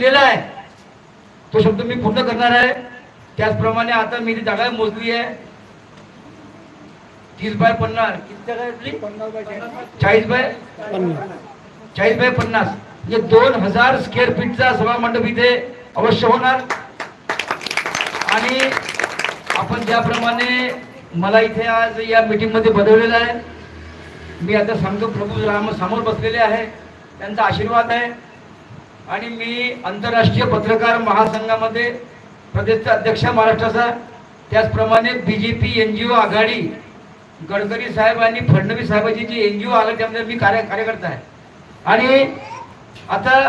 दिलेला आहे. तो शब्द मी पूर्ण करणार आहे. त्याचप्रमाणे आता मी ती जागा मोजली आहे तीस बाय पन्नास. किती जागा आपली? चाळीस बाय चाळीस बाय पन्नास. म्हणजे दोन हजार स्क्वेअर फीटचा सभा मंडप इथे अवश्य होणार. आणि आपण ज्याप्रमाणे मला इथे आज या मीटिंगमध्ये आहे मी आता सांगतो प्रभू राम समोर बसलेले आहे. त्यांचा आशीर्वाद आहे. आणि मी आंतरराष्ट्रीय पत्रकार महासंघामध्ये प्रदेशचा अध्यक्ष महाराष्ट्राचा त्याचप्रमाणे B J P N G O आघाडी गडकरी साहेब आणि फडणवीस साहेबांची जी एन जी ओ आलं त्यामध्ये मी कार्य कार्यकर्ता आहे. आणि आता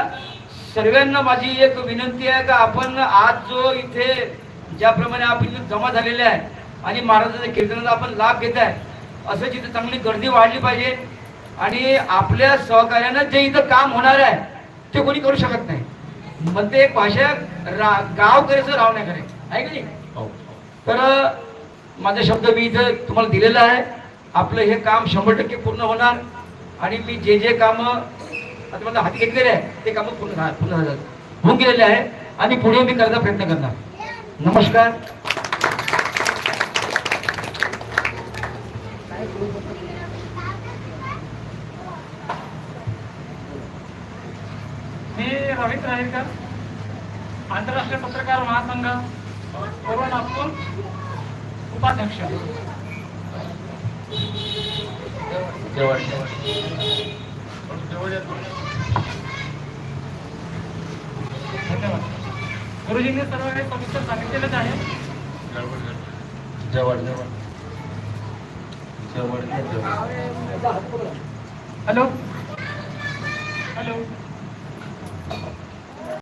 सर्वांना माझी एक विनंती आहे का आपण आज जो इथे ज्याप्रमाणे आपण इथे जमा झालेले आहे आणि महाराजांच्या कीर्तनाचा आपण लाभ घेत आहे असं जिथे चांगली गर्दी वाढली पाहिजे आणि आपल्या सहकार्यानं जे इथं काम होणार आहे ते कोणी करू शकत नाही. म्हणते एक भाषा रा गाव करेचं राव नाही करे आहे. की नाही? तर माझा शब्द मी इथं तुम्हाला दिलेला आहे. आपलं हे काम शंभर टक्के पूर्ण होणार. आणि मी जे जे काम आता माझ्या हाती घेतलेले आहे ते काम पूर्ण पूर्ण झालं. होऊन गेलेले आहे. आणि पुढे मी करायचा प्रयत्न करणार. नमस्कार. मी रवींद्र आहेरकर आंतरराष्ट्रीय पत्रकार महासंघ पूर्व नागपूर उपाध्यक्ष. धन्यवाद. गुरुजींनी सर्व काही सविस्तर सांगितलेलंच आहे. जवळ जवळ. हॅलो. हॅलो. Thank you.